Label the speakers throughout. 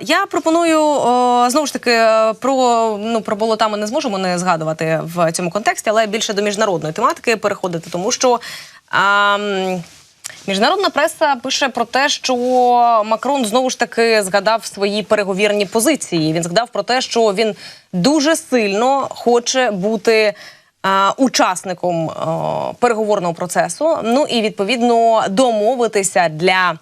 Speaker 1: Я пропоную знову ж таки про ну про болота ми не зможемо не згадувати в цьому контексті, але більше до міжнародної тематики переходити, тому що. А, Міжнародна преса пише про те, що Макрон знову ж таки згадав свої переговірні позиції. Він згадав про те, що він дуже сильно хоче бути а, учасником а, переговорного процесу. Ну і відповідно домовитися для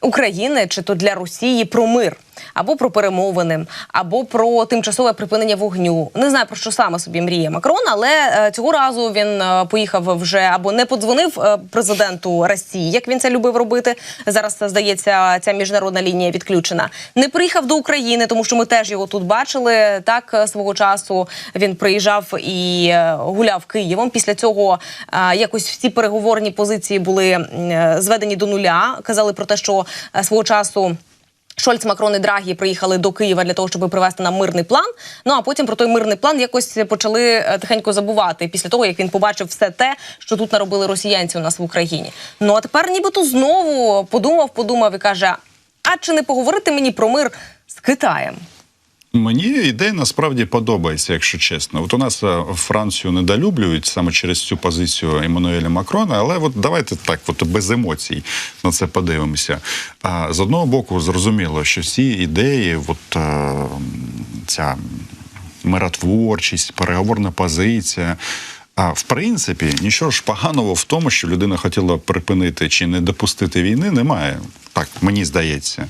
Speaker 1: України чи то для Росії про мир. Або про перемовини, або про тимчасове припинення вогню. Не знаю про що саме собі мріє Макрон, але е, цього разу він е, поїхав вже або не подзвонив е, президенту Росії, як він це любив робити. Зараз здається, ця міжнародна лінія відключена. Не приїхав до України, тому що ми теж його тут бачили. Так свого часу він приїжджав і гуляв Києвом. Після цього якось всі переговорні позиції були зведені до нуля. Казали про те, що свого часу. Шольц, Макрон і Драгі приїхали до Києва для того, щоб привести нам мирний план. Ну а потім про той мирний план якось почали е, тихенько забувати після того, як він побачив все те, що тут наробили росіянці у нас в Україні. Ну а тепер, нібито знову подумав, подумав і каже: а чи не поговорити мені про мир з Китаєм?
Speaker 2: Мені ідея насправді подобається, якщо чесно. От у нас е, Францію недолюблюють саме через цю позицію Еммануеля Макрона, але от давайте так, от без емоцій на це подивимося. А з одного боку, зрозуміло, що всі ідеї, от е, ця миротворчість, переговорна позиція. А в принципі, нічого ж поганого в тому, що людина хотіла припинити чи не допустити війни, немає. Так, мені здається.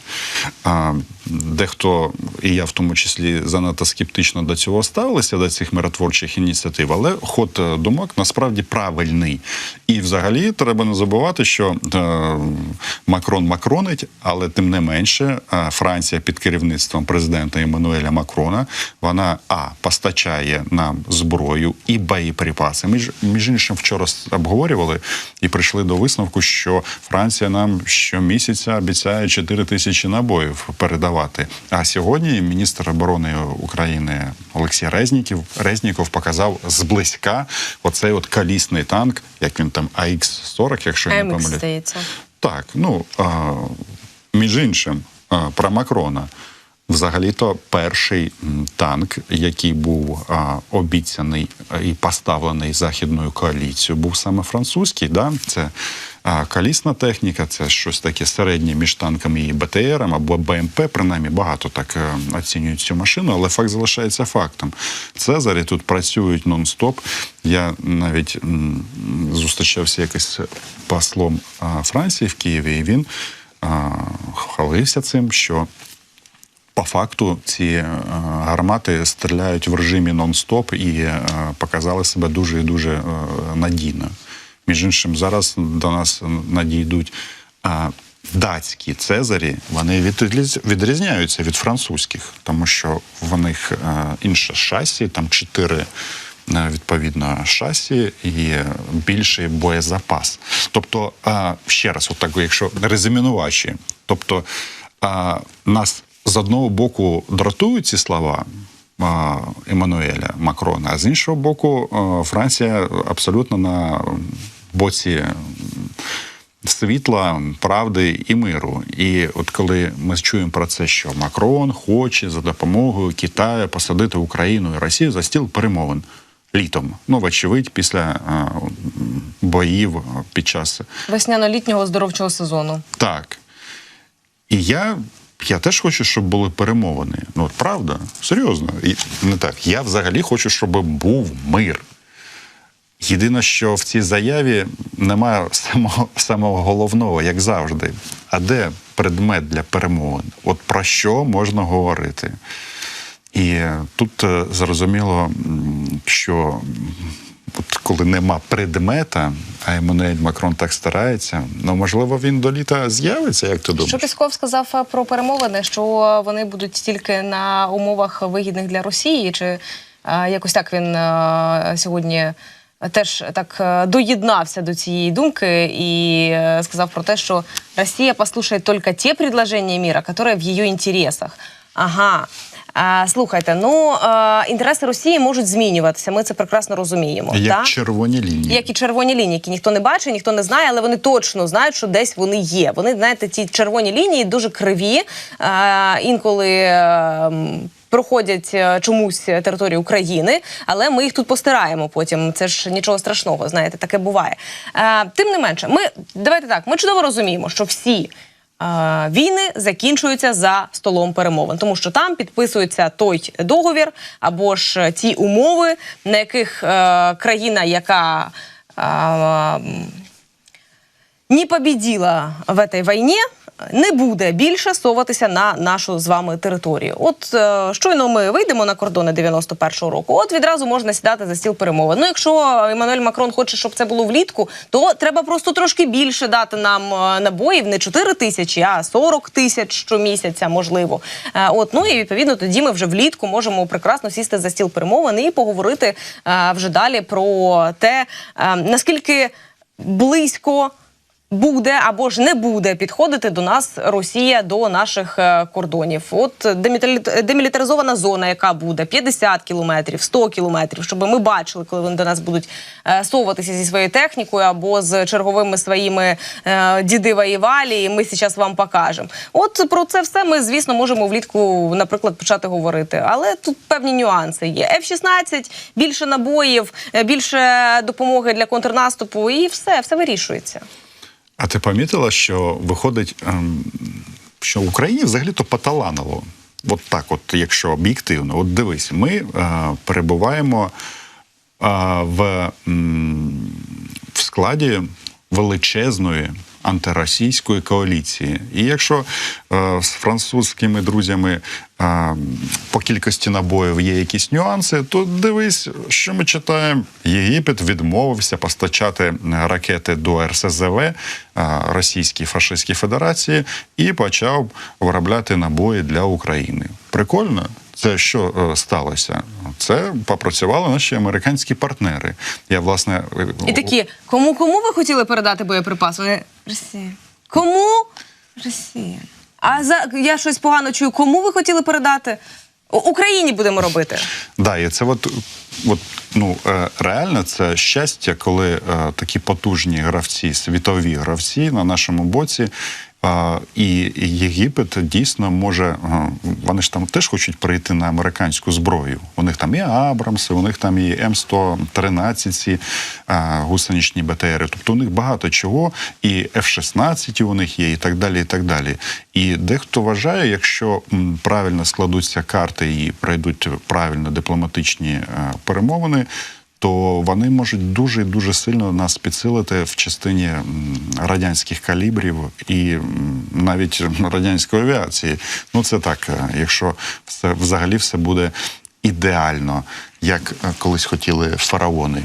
Speaker 2: Дехто, і я в тому числі, занадто скептично до цього ставилися, до цих миротворчих ініціатив, але ход е, думок насправді правильний. І взагалі треба не забувати, що е, Макрон макронить, але тим не менше, е, Франція під керівництвом президента Еммануеля Макрона вона а постачає нам зброю і боєприпаси. Ми ж між іншим вчора обговорювали і прийшли до висновку, що Франція нам щомісяця обіцяє 4 тисячі набоїв передавати. А сьогодні міністр оборони України Олексій Резніків Резніков показав зблизька оцей от калісний танк, як він там АХ-40, якщо я не
Speaker 1: Емікс,
Speaker 2: Так, ну а, між іншим, а, про Макрона. Взагалі-то перший танк, який був а, обіцяний і поставлений західною коаліцією, був саме французький. Да? Це а, колісна техніка, це щось таке середнє між танками і БТРом або БМП. Принаймні багато так е, оцінюють цю машину, але факт залишається фактом. Цезарі тут працюють нон-стоп. Я навіть зустрічався якось послом Франції в Києві, і він хвалився цим, що по факту ці е, гармати стріляють в режимі нон-стоп і е, показали себе дуже і дуже надійно. Між іншим, зараз до нас надійдуть датські цезарі, вони відріз- відрізняються від французьких, тому що в них е, інше шасі, там чотири. е, Відповідно, шасі і більший боєзапас. Тобто, ще раз, отак, якщо резюмінувачі, тобто нас з одного боку дратують ці слова Еммануеля Макрона, а з іншого боку, Франція абсолютно на боці світла, правди і миру. І от коли ми чуємо про це, що Макрон хоче за допомогою Китаю посадити Україну і Росію за стіл перемовин. Літом, ну вочевидь, після а, боїв під час
Speaker 1: Весняно-літнього оздоровчого сезону.
Speaker 2: так. І я, я теж хочу, щоб були перемовини. Ну, от правда, серйозно. І не так. Я взагалі хочу, щоб був мир. Єдине, що в цій заяві немає самого, самого головного, як завжди. А де предмет для перемовин? От про що можна говорити? І тут е, зрозуміло, що от коли нема предмета, а Еммануель Макрон так старається, ну можливо, він до літа з'явиться, як ти думаєш?
Speaker 1: Що Пісков сказав е, про перемовини, що вони будуть тільки на умовах вигідних для Росії, чи е, якось так він е, сьогодні теж так е, доєднався до цієї думки і е, сказав про те, що Росія послухає тільки ті предложення міра, які в її інтересах. Ага. Слухайте, ну е, інтереси Росії можуть змінюватися. Ми це прекрасно розуміємо.
Speaker 2: Як
Speaker 1: так?
Speaker 2: червоні лінії.
Speaker 1: Як і червоні лінії, які ніхто не бачить, ніхто не знає, але вони точно знають, що десь вони є. Вони, знаєте, ці червоні лінії дуже криві. Інколи. Проходять е, чомусь територію України, але ми їх тут постираємо потім. Це ж нічого страшного, знаєте, таке буває. Е, тим не менше, ми давайте так. Ми чудово розуміємо, що всі е, війни закінчуються за столом перемовин, тому що там підписується той договір або ж ті умови, на яких е, країна, яка е, не побіділа в этой війні, не буде більше соватися на нашу з вами територію. От е, щойно ми вийдемо на кордони 91-го року. От відразу можна сідати за стіл перемовин. Ну, якщо Еммануель Макрон хоче, щоб це було влітку, то треба просто трошки більше дати нам е, набоїв, не 4 тисячі, а 40 тисяч щомісяця, можливо. Е, От ну і відповідно тоді ми вже влітку можемо прекрасно сісти за стіл перемовин і поговорити е, вже далі про те, е, наскільки близько буде або ж не буде підходити до нас Росія до наших е, кордонів. От демілітаризована зона, яка буде 50 кілометрів, 100 кілометрів, щоб ми бачили, коли вони до нас будуть е, соватися зі своєю технікою або з черговими своїми е, діди воєвалі, і ми зараз вам покажемо. От про це все ми, звісно, можемо влітку, наприклад, почати говорити. Але тут певні нюанси є. F-16, більше набоїв, більше допомоги для контрнаступу, і все, все вирішується.
Speaker 2: А ти помітила, що виходить, ем, що в Україні взагалі-то поталанило. От так, от, якщо об'єктивно, от дивись, ми е, перебуваємо е, в, в складі величезної антиросійської коаліції. І якщо е, з французькими друзями е, по кількості набоїв є якісь нюанси, то дивись, що ми читаємо. Єгипет відмовився постачати ракети до РСЗВ е, Російській фашистській Федерації і почав виробляти набої для України. Прикольно. Це що е, сталося? Це попрацювали наші американські партнери. Я власне е,
Speaker 1: І такі, кому кому ви хотіли передати боєприпас? Вони Росія. Кому? Росія. А за я щось погано чую. Кому ви хотіли передати? Україні будемо робити.
Speaker 2: Да, і це от, от ну е, реально це щастя, коли е, такі потужні гравці, світові гравці на нашому боці. І Єгипет дійсно може, е, вони ж там теж хочуть прийти на американську зброю. У них там і Абрамси, у них там і М113, ці е, гусеничні БТРи. Тобто у них багато чого, і F-16 у них є, і так далі. І так далі. І дехто вважає, якщо правильно складуться карти і пройдуть правильно дипломатичні е, перемовини. То вони можуть дуже дуже сильно нас підсилити в частині радянських калібрів і навіть радянської авіації. Ну це так, е, якщо все взагалі все буде ідеально, як е, колись хотіли фараони.